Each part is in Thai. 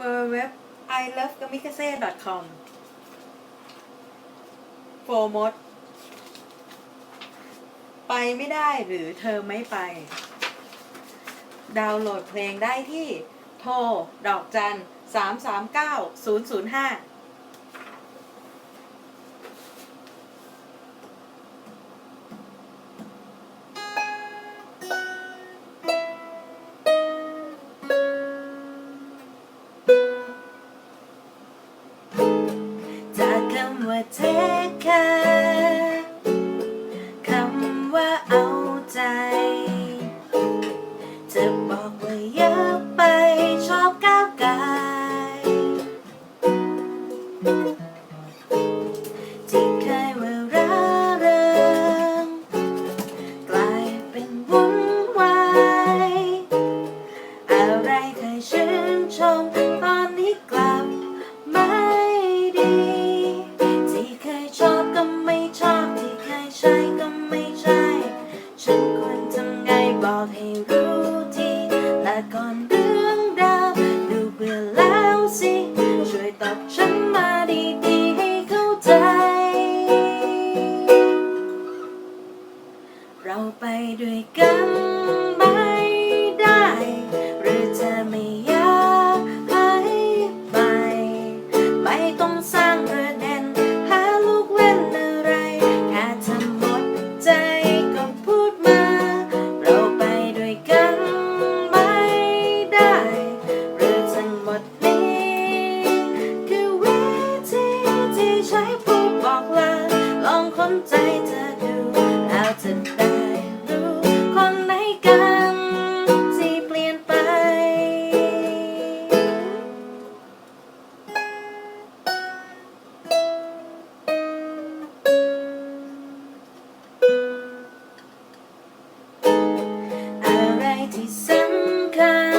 www i love g a m i k a z e c o m โฟมด ไปไม่ได้หรือเธอไม่ไป ดาวน์โหลดเพลงได้ที่ โทร ดอกจัน 339 005 ว่าเทคแคร์คำว่าเอาใจ จะบอกว่าเยอะไปชอบก้าวไกายที่เคยว่าร่าเริงกลายเป็นวุ่นวายอะไรเคยชื่นชม ตอบฉันมาดีๆให้เข้าใจ เราไปด้วยกัน ใจเธอดูแล้วจะได้รู้คนไหนกันที่เปลี่ยนไป อะไรที่สำคัญ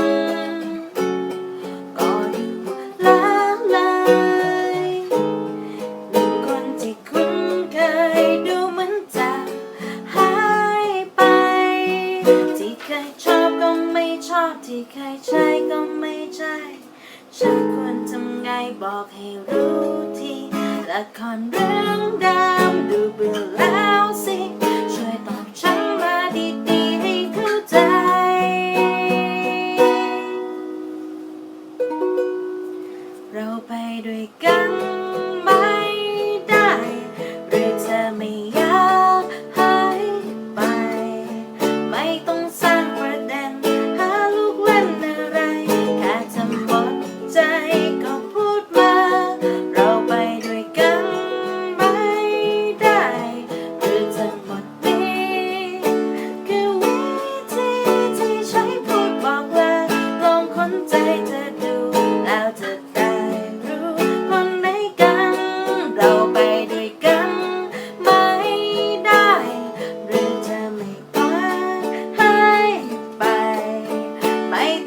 ยชอบก็ไม่ชอบที่เคยใช้ก็ไม่ใช่ฉันควรทำไงบอกให้รู้ทีละครเรื่องเดิมดูเบื่อแล้วสิ ช่วยตอบฉันมาดีๆ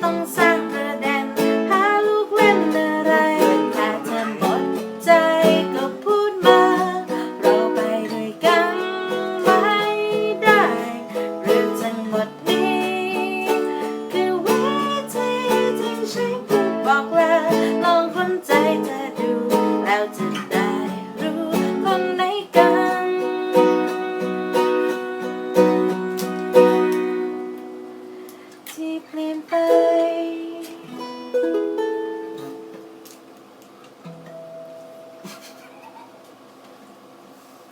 ต้องสร้างประเด็นหาลูกเล่นอะไรถ้าเธอหมดใจก็พูดมา เราไปด้วยกันไม่ได้ หรือทั้งหมดนี้ คือวิธีที่ฉันพูดบอกลา